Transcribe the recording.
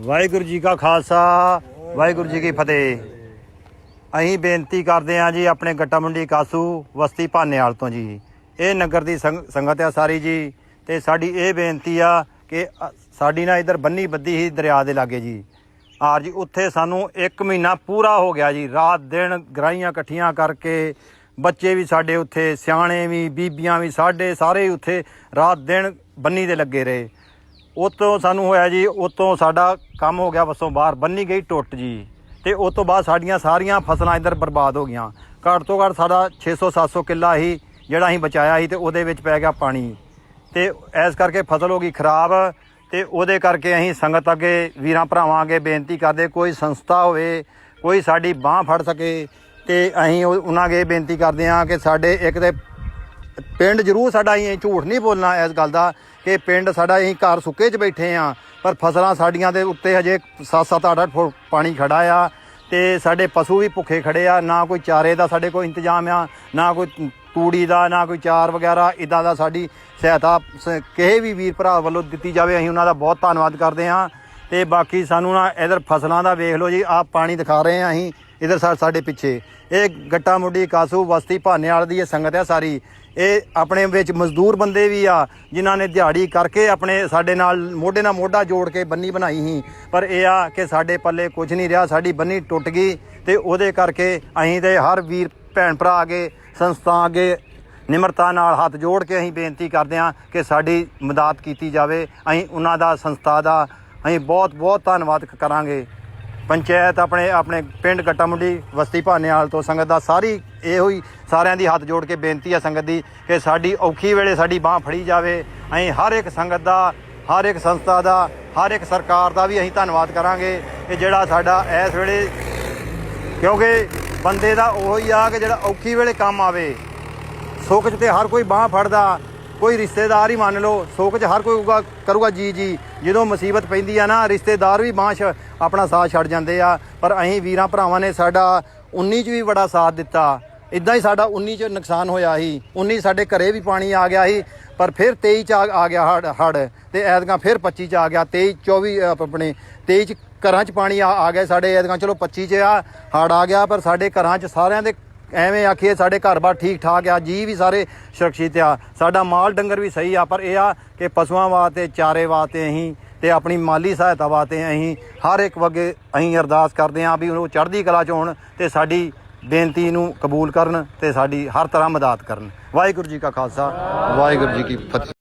ਵਾਹਿਗੁਰੂ ਜੀ ਕਾ ਖਾਲਸਾ, ਵਾਹਿਗੁਰੂ ਜੀ ਕੀ ਫਤਿਹ। ਅਸੀਂ ਬੇਨਤੀ ਕਰਦੇ ਹਾਂ ਜੀ ਆਪਣੇ ਗੱਟਾ ਮੰਡੀ ਕਾਸੂ ਵਸਤੀ ਭਾਨੇਵਾਲ ਤੋਂ ਜੀ। ਇਹ ਨਗਰ ਦੀ ਸੰਗ- ਸੰਗਤ ਆ ਸਾਰੀ ਜੀ ਤੇ ਸਾਡੀ ਇਹ ਬੇਨਤੀ ਆ ਕਿ ਸਾਡੀ ਨਾ ਇਧਰ ਬੰਨੀ ਬੱਦੀ ਹੀ ਦਰਿਆ ਦੇ ਲਾਗੇ ਜੀ। ਆਰ ਜੀ, ਉੱਥੇ ਸਾਨੂੰ 1 ਮਹੀਨਾ ਪੂਰਾ ਹੋ ਗਿਆ ਜੀ। ਰਾਤ ਦਿਨ ਗਰਾਈਆਂ ਇਕੱਠੀਆਂ ਕਰਕੇ ਬੱਚੇ ਵੀ ਸਾਡੇ ਉੱਥੇ, ਸਿਆਣੇ ਵੀ, ਬੀਬੀਆਂ ਵੀ ਸਾਡੇ ਸਾਰੇ ਹੀ ਉੱਥੇ ਰਾਤ ਦਿਨ ਬੰਨੀ ਦੇ ਲੱਗੇ ਰਹੇ। ਉਤੋਂ ਸਾਨੂੰ ਹੋਇਆ ਜੀ, ਉਤੋਂ ਸਾਡਾ ਕੰਮ ਹੋ ਗਿਆ ਵਸੋਂ ਬਾਹਰ, ਬੰਨੀ ਗਈ ਟੁੱਟ ਜੀ। ਤੇ ਉਸ ਤੋਂ ਬਾਅਦ ਸਾਡੀਆਂ ਸਾਰੀਆਂ ਫਸਲਾਂ ਇੱਧਰ ਬਰਬਾਦ ਹੋ ਗਈਆਂ। ਘੱਟ ਤੋਂ ਘੱਟ ਸਾਡਾ 600 700 ਕਿੱਲਾ ਹੀ, ਜਿਹੜਾ ਅਸੀਂ ਬਚਾਇਆ ਸੀ ਤੇ ਉਹਦੇ ਵਿੱਚ ਪੈ ਗਿਆ ਪਾਣੀ। ਤੇ ਐਸ ਕਰਕੇ ਫਸਲ ਹੋ ਗਈ ਖਰਾਬ ਤੇ ਉਹਦੇ ਕਰਕੇ ਅਸੀਂ ਸੰਗਤ ਅੱਗੇ ਵੀਰਾਂ ਭਰਾਵਾਂ ਅੱਗੇ ਬੇਨਤੀ ਕਰਦੇ, ਕੋਈ ਸੰਸਥਾ ਹੋਵੇ, ਕੋਈ ਸਾਡੀ ਬਾਹ ਫੜ ਸਕੇ ਤੇ ਅਸੀਂ ਉਹ- ਉਹਨਾਂ ਅੱਗੇ ਬੇਨਤੀ ਕਰਦੇ ਹਾਂ ਕਿ ਸਾਡੇ ਇੱਕ ਤੇ ਪਿੰਡ ਜ਼ਰੂਰ ਸਾਡਾ ਅਸੀਂ ਝੂਠ ਨਹੀਂ ਬੋਲਣਾ ਇਸ ਗੱਲ ਦਾ ਕਿ ਪਿੰਡ ਸਾਡਾ ਅਸੀਂ ਘਰ ਸੁੱਕੇ 'ਚ ਬੈਠੇ ਆ ਪਰ ਫਸਲਾਂ ਸਾਡੀਆਂ ਦੇ ਉੱਤੇ ਹਜੇ 7-7 8-8 ਫੁੱਟ ਪਾਣੀ ਖੜਾ ਆ ਤੇ ਸਾਡੇ ਪਸ਼ੂ ਵੀ ਭੁੱਖੇ ਖੜੇ ਆ, ਨਾ ਕੋਈ ਚਾਰੇ ਦਾ ਸਾਡੇ ਕੋਲ ਇੰਤਜ਼ਾਮ ਆ, ਨਾ ਕੋਈ ਤੂੜੀ ਦਾ, ਨਾ ਕੋਈ ਚਾਰ ਵਗੈਰਾ ਇਦਾਂ ਦਾ ਸਾਡੀ ਸਹਾਇਤਾ ਸ- ਕਿਸੇ ਵੀ ਵੀਰ ਭਰਾ ਵੱਲੋਂ ਦਿੱਤੀ ਜਾਵੇ, ਅਸੀਂ ਉਹਨਾਂ ਦਾ ਬਹੁਤ ਧੰਨਵਾਦ ਕਰਦੇ ਹਾਂ ਤੇ ਬਾਕੀ ਸਾਨੂੰ ਨਾ ਇਧਰ ਫਸਲਾਂ ਦਾ ਵੇਖ ਲਓ ਜੀ ਆਪ ਪਾਣੀ ਦਿਖਾ ਰਹੇ ਆ ਅਸੀਂ। ਇਧਰ ਸਾਡੇ ਪਿੱਛੇ। ਇਹ ਗੱਟਾ ਮੁੱਢੀ ਕਾਸੂ ਬਸਤੀ ਭਾਨੇਵਾਲ ਦੀ ਇਹ ਸੰਗਤ ਹੈ ਸਾਰੀ। ਇਹ ਆਪਣੇ ਵਿੱਚ ਮਜ਼ਦੂਰ ਬੰਦੇ ਵੀ ਆ, ਜਿਨ੍ਹਾਂ ਨੇ ਦਿਹਾੜੀ ਕਰਕੇ ਆਪਣੇ ਸਾਡੇ ਨਾਲ ਮੋਢੇ ਨਾਲ ਮੋਢਾ ਜੋੜ ਕੇ ਬੰਨੀ ਬਣਾਈ ਸੀ। ਪਰ ਇਹ ਆ ਕਿ ਸਾਡੇ ਪੱਲੇ ਕੁਝ ਨਹੀਂ ਰਿਹਾ, ਸਾਡੀ ਬੰਨੀ ਟੁੱਟ ਗਈ ਤੇ ਉਹਦੇ ਕਰਕੇ ਅਸੀਂ ਤੇ ਹਰ ਵੀਰ, ਭੈਣ ਭਰਾ ਅੱਗੇ ਸੰਸਥਾ ਅੱਗੇ ਨਿਮਰਤਾ ਨਾਲ ਹੱਥ ਜੋੜ ਕੇ ਅਸੀਂ ਬੇਨਤੀ ਕਰਦੇ ਹਾਂ ਕਿ ਸਾਡੀ ਮਦਦ ਕੀਤੀ ਜਾਵੇ। ਅਸੀਂ ਉਹਨਾਂ ਦਾ, ਸੰਸਥਾ ਦਾ ਅਸੀਂ ਬਹੁਤ ਬਹੁਤ ਧੰਨਵਾਦ ਕਰਾਂਗੇ। ਪੰਚਾਇਤ ਆਪਣੇ ਆਪਣੇ ਪਿੰਡ ਗੱਟਾ ਮੁੰਡੀ ਵਸਤੀ ਭਾਨੇਵਾਲ ਤੋਂ ਸੰਗਤ ਦਾ ਸਾਰੀ ਇਹੋ ਹੀ ਸਾਰਿਆਂ ਦੀ ਹੱਥ ਜੋੜ ਕੇ ਬੇਨਤੀ ਆ ਸੰਗਤ ਦੀ ਕਿ ਸਾਡੀ ਔਖੀ ਵੇਲੇ ਸਾਡੀ ਬਾਹ ਫੜੀ ਜਾਵੇ। ਅਸੀਂ ਹਰ ਇੱਕ ਸੰਗਤ ਦਾ, ਹਰ ਇੱਕ ਸੰਸਥਾ ਦਾ, ਹਰ ਇੱਕ ਸਰਕਾਰ ਦਾ ਵੀ ਅਸੀਂ ਧੰਨਵਾਦ ਕਰਾਂਗੇ ਕਿ ਜਿਹੜਾ ਸਾਡਾ ਇਸ ਵੇਲੇ ਕਿਉਂਕਿ ਬੰਦੇ ਦਾ ਉਹੀ ਆ ਕਿ ਜਿਹੜਾ ਔਖੀ ਵੇਲੇ ਕੰਮ ਆਵੇ। ਸੁੱਖ 'ਚ ਤੇ ਹਰ ਕੋਈ ਬਾਹ ਫੜਦਾ। ਕੋਈ ਰਿਸ਼ਤੇਦਾਰ ਹੀ ਮੰਨ ਲਓ, ਸੋਕ 'ਚ ਹਰ ਕੋਈ ਹੋਊਗਾ ਕਰੂਗਾ ਜੀ ਜੀ। ਜਦੋਂ ਮੁਸੀਬਤ ਪੈਂਦੀ ਆ ਨਾ, ਰਿਸ਼ਤੇਦਾਰ ਵੀ ਬਾਂਹ ਆਪਣਾ ਸਾਥ ਛੱਡ ਜਾਂਦੇ ਆ। ਪਰ ਅਸੀਂ ਵੀਰਾਂ ਭਰਾਵਾਂ ਨੇ ਸਾਡਾ 19 'ਚ ਵੀ ਬੜਾ ਸਾਥ ਦਿੱਤਾ। ਇਦਾਂ ਹੀ ਸਾਡਾ 19 'ਚ ਨੁਕਸਾਨ ਹੋਇਆ ਸੀ। 19 ਸਾਡੇ ਘਰੇ ਵੀ ਪਾਣੀ ਆ ਗਿਆ ਸੀ। ਪਰ ਫਿਰ 23 ਚ ਆ ਆ ਗਿਆ ਹੜ ਹੜ। ਤੇ ਐਤਕਾਂ ਫਿਰ 25 ਚ ਆ ਗਿਆ। 23 24 ਆਪਣੇ 23 ਚ ਘਰਾਂ 'ਚ ਪਾਣੀ ਆ ਆ ਗਿਆ ਸਾਡੇ। ਐਤਕਾਂ ਚਲੋ 25 ਚ ਆ, ਹੜ ਆ ਗਿਆ। ਪਰ ਸਾਡੇ ਘਰਾਂ 'ਚ ਸਾਰਿਆਂ ਦੇ ਐਵੇਂ ਆਖੀਏ ਸਾਡੇ ਘਰ-ਬਾਰ ਠੀਕ ਠਾਕ ਆ ਜੀ ਵੀ ਸਾਰੇ ਸੁਰੱਖਿਅਤ ਆ। ਸਾਡਾ ਮਾਲ ਡੰਗਰ ਵੀ ਸਹੀ ਆ, ਪਰ ਇਹ ਆ ਕਿ ਪਸ਼ੂਆਂ ਵਾਸਤੇ, ਚਾਰੇ ਵਾਸਤੇ ਅਸੀਂ ਤੇ ਆਪਣੀ ਮਾਲੀ ਸਹਾਇਤਾ ਵਾਸਤੇ ਅਸੀਂ ਹਰ ਇੱਕ ਵਗੇ ਅਸੀਂ ਅਰਦਾਸ ਕਰਦੇ ਹਾਂ ਵੀ ਉਹ ਚੜ੍ਹਦੀ ਕਲਾ ਚ ਹੋਣ ਤੇ ਸਾਡੀ ਬੇਨਤੀ ਨੂੰ ਕਬੂਲ ਕਰਨ ਤੇ ਸਾਡੀ ਹਰ ਤਰ੍ਹਾਂ ਮਦਦ ਕਰਨ। ਵਾਹਿਗੁਰੂ ਜੀ ਕਾ ਖਾਲਸਾ, ਵਾਹਿਗੁਰੂ ਜੀ ਕੀ ਫਤਿਹ।